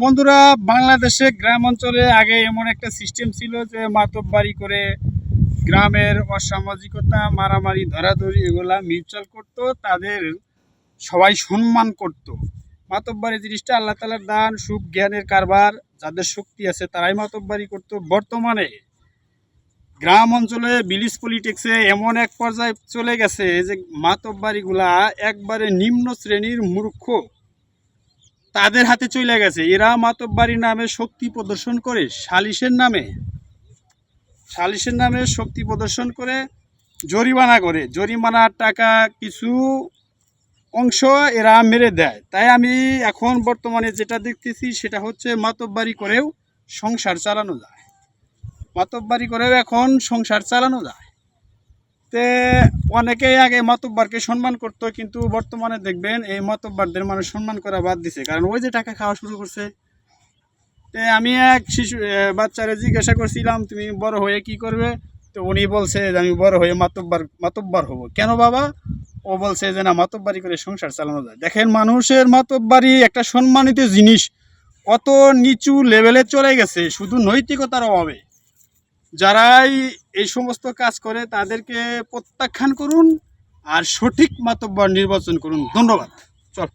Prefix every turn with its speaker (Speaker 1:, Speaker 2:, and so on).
Speaker 1: বন্ধুরা, বাংলাদেশে গ্রাম অঞ্চলে আগে এমন একটা সিস্টেম ছিল যে মাতব বাড়ি করে গ্রামের অসামাজিকতা, মারামারি, ধরাধরি এগুলা মিউচুয়াল করতো, তাদের সবাই সম্মান করত। মাতব বাড়ি জিনিসটা আল্লাহ তালার দান, সুখ, জ্ঞানের কারবার, যাদের শক্তি আছে তারাই মাতব বাড়ি করতো। বর্তমানে গ্রাম অঞ্চলে বিলিজ পলিটিক্সে এমন এক পর্যায়ে চলে গেছে যে মাতব বাড়িগুলা একবারে নিম্ন শ্রেণির মূর্খ। তাদের হাতে চলে গেছে। এরা মাতব্বাড়ির নামে শক্তি প্রদর্শন করে, সালিশের নামে। সালিশের নামে শক্তি প্রদর্শন করে, জরিমানা করে। জরিমানার টাকা কিছু অংশ এরা মেরে দেয়। তাই আমি এখন বর্তমানে যেটা দেখতেছি, সেটা হচ্ছে মাতব্বাড়ি করেও সংসার চালানো যায়। মাতব্বাড়ি করেও এখন সংসার চালানো যায়। তে অনেকেই আগে মাতব্বারকে সম্মান করতো, কিন্তু বর্তমানে দেখবেন এই মাতব্বারদের মানুষ সম্মান করা বাদ দিছে। কারণ ওই যে টাকা খাওয়া শুরু করছে, তে আমি এক শিশু বাচ্চারে জিজ্ঞাসা করছিলাম, তুমি বড় হয়ে কি করবে? তো উনি বলছে যে, আমি বড় হয়ে মাতব্বার মাতব্বার হব। কেন বাবা? ও বলছে যে, না মাতব্বারি করে সংসার চালানো যায়। দেখেন, মানুষের মাতব্বারি একটা সম্মানিত জিনিস। কত নিচু লেভেলে চলে গেছে, শুধু নৈতিকতার অভাবে। যারাই এই সমস্ত কাজ করে, তাদেরকে প্রত্যাখ্যান করুন আর সঠিক মাতব্বর নির্বাচন করুন। ধন্যবাদ। চল